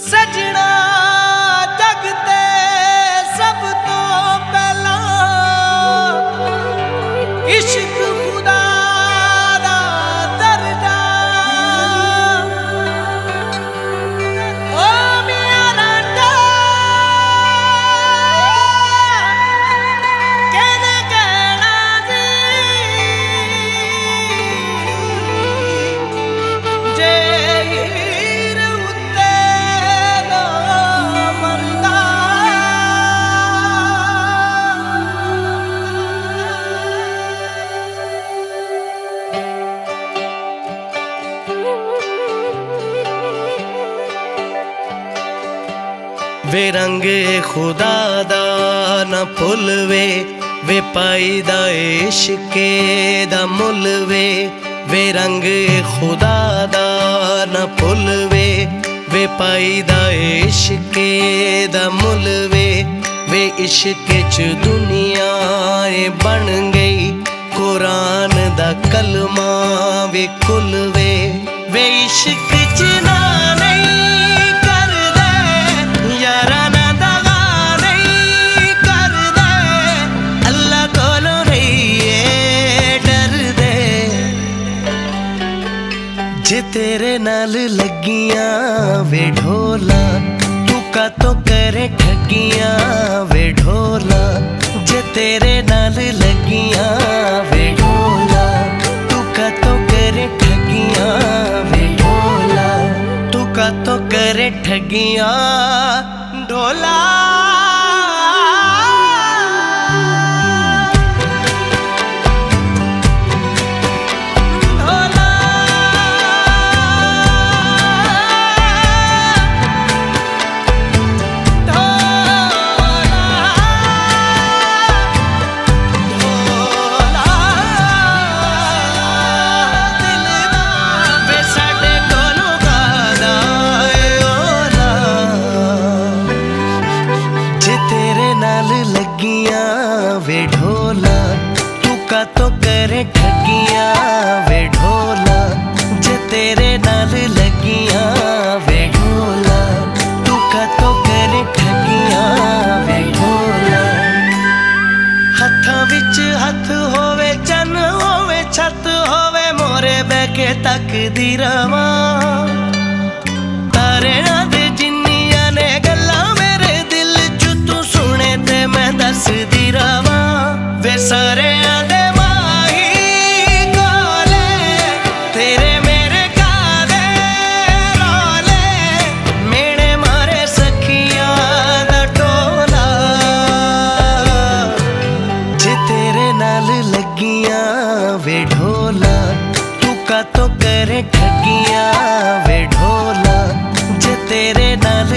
ਸਜਣਾ ਵੇ ਰੰਗ ਖੁਦਾ ਦਾ ਨਾ ਭੁੱਲਵੇ ਵੇ ਪਾਈ ਦਾ ਇਸ਼ਕੇ ਦਾ ਮੁੱਲ ਵੇ ਵੇ ਰੰਗ ਖੁਦਾ ਦਾ ਨਾ ਭੁੱਲਵੇ ਵੇ ਪਾਈ ਦਾ ਇਸ਼ਕੇ ਦਾ ਮੁੱਲ ਵੇ ਵੇ ਇਸ਼ਕ ਚ ਦੁਨੀਆ ਜੇ ਤੇਰੇ ਨਾਲ ਲੱਗੀਆਂ ਵੇ ਢੋਲਾ, ਤੂੰ ਕਾਤੋਂ ਕਰੇ ਠੱਗੀਆਂ ਵੇ ਢੋਲਾ? ਜੇ ਤੇਰੇ ਨਾਲ ਲੱਗੀਆਂ ਵੇ ਢੋਲਾ, ਤੂੰ ਕਾਤੋਂ ਕਰੇ ਠੱਗੀਆਂ ਵੇ ਢੋਲਾ? ਤੂੰ ਕਾ ਕਾਤੋਂ ਕਰੇ ਠੱਗੀਆਂ? ਢੋਲਾ ਢੋਲਾ! ਵੇ ਢੋਲਾ ਤੂੰ ਕਾਤੋਂ ਕਰੇ ਠੱਗੀਆਂ ਵੇ ਢੋਲਾ, ਜੇ ਤੇਰੇ ਨਾਲ ਲੱਗੀਆਂ ਵੇ ਢੋਲਾ ਤੂੰ ਕਾਤੋਂ ਕਰੇ ਠੱਗੀਆਂ ਵੇ ਢੋਲਾ। ਹੱਥਾਂ ਵਿੱਚ ਹੱਥ ਹੋਵੇ, ਚੰਨ ਹੋਵੇ, ਛੱਤ ਹੋਵੇ, ਮੋਰੇ ਬਹਿ ਕੇ ਤੱਕਦੀ ਰਵਾਂ। ਤਾਰਿਆਂ ਲੱਗੀਆਂ ਵੇ ਢੋਲਾ ਤੂੰ ਕਾਤੋਂ ਕਰੇ ਠੱਗੀਆਂ ਵੇ ਢੋਲਾ ਜੇ ਤੇਰੇ ਨਾਲ